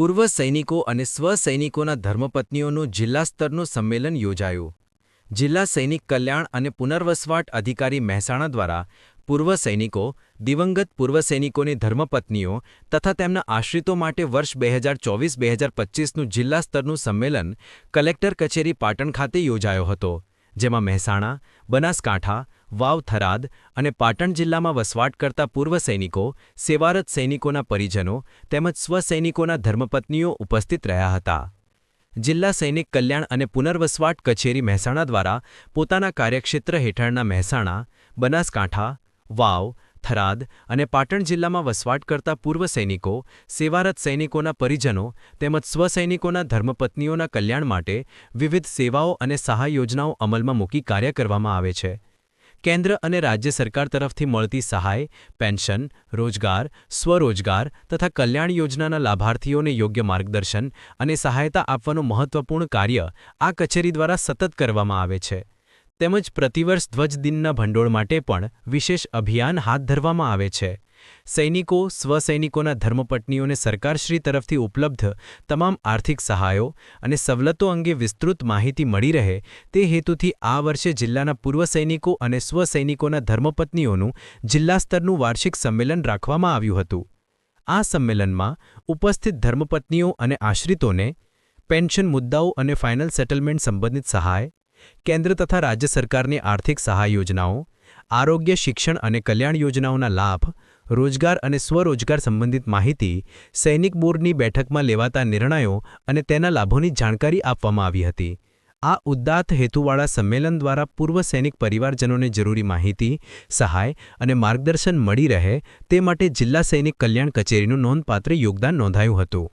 પૂર્વ સૈનિકો અને સ્વસૈનિકોના ધર્મપત્નીઓનું જિલ્લા સ્તરનું સંમેલન યોજાયું. જિલ્લા સૈનિક કલ્યાણ અને પુનર્વસવાટ અધિકારી મહેસાણા દ્વારા પૂર્વ સૈનિકો, દિવંગત પૂર્વ સૈનિકોની ધર્મપત્નીઓ તથા તેમના આશ્રિતો માટે વર્ષ બે હજાર ચોવીસ બે હજાર પચીસનું જિલ્લા સ્તરનું સંમેલન કલેક્ટર કચેરી પાટણ ખાતે યોજાયો હતો, જેમાં મહેસાણા, બનાસકાંઠા વાવ થરાદ અને પાટણ જિલ્લામાં વસવાટ કરતા પૂર્વ સૈનિકો, સેવારત સૈનિકોના પરિજનો તેમજ સ્વસૈનિકોના ધર્મપત્નીઓ ઉપસ્થિત રહ્યા હતા. જિલ્લા સૈનિક કલ્યાણ અને પુનર્વસવાટ કચેરી મહેસાણા દ્વારા પોતાના કાર્યક્ષેત્ર હેઠળના મહેસાણા, બનાસકાંઠા, વાવ, થરાદ અને પાટણ જિલ્લામાં વસવાટ કરતા પૂર્વ સૈનિકો, સેવારત સૈનિકોના પરિજનો તેમજ સ્વસૈનિકોના ધર્મપત્નીઓના કલ્યાણ માટે વિવિધ સેવાઓ અને સહાય યોજનાઓ અમલમાં મૂકી કાર્ય કરવામાં આવે છે. કેન્દ્ર અને રાજ્ય સરકાર તરફથી મળતી સહાય, પેન્શન, રોજગાર, સ્વરોજગાર તથા કલ્યાણ યોજનાના લાભાર્થીઓને યોગ્ય માર્ગદર્શન અને સહાયતા આપવાનું મહત્વપૂર્ણ કાર્ય આ કચેરી દ્વારા સતત કરવામાં આવે છે. તેમજ પ્રતિવર્ષ ધ્વજ દિનના ભંડોળ માટે પણ વિશેષ અભિયાન હાથ ધરવામાં આવે છે. સૈનિકો, સ્વસૈનિકોના ધર્મપત્નીઓને સરકારશ્રી તરફથી ઉપલબ્ધ તમામ આર્થિક સહાયો અને સવલતો અંગે વિસ્તૃત માહિતી મળી રહે તે હેતુથી આ વર્ષે જિલ્લાના પૂર્વ સૈનિકો અને સ્વસૈનિકોના ધર્મપત્નીઓનું જિલ્લા સ્તરનું વાર્ષિક સંમેલન રાખવામાં આવ્યું હતું. આ સંમેલનમાં ઉપસ્થિત ધર્મપત્નીઓ અને આશ્રિતોને પેન્શન મુદ્દાઓ અને ફાઇનલ સેટલમેન્ટ સંબંધિત સહાય, કેન્દ્ર તથા રાજ્ય સરકારની આર્થિક સહાય યોજનાઓ, આરોગ્ય, શિક્ષણ અને કલ્યાણ યોજનાઓના લાભ રોજગાર અને સ્વરોજગાર સંબંધિત માહિતી સૈનિક બોર્ડની બેઠકમાં લેવાતા નિર્ણયો અને તેના લાભોની જાણકારી આપવામાં આવી હતી. આ ઉદ્દાત હેતુવાળા સંમેલન દ્વારા પૂર્વ સૈનિક પરિવારજનોને જરૂરી માહિતી, સહાય અને માર્ગદર્શન મળી રહે તે માટે જિલ્લા સૈનિક કલ્યાણ કચેરીનું નોંધપાત્ર યોગદાન નોંધાયું હતું.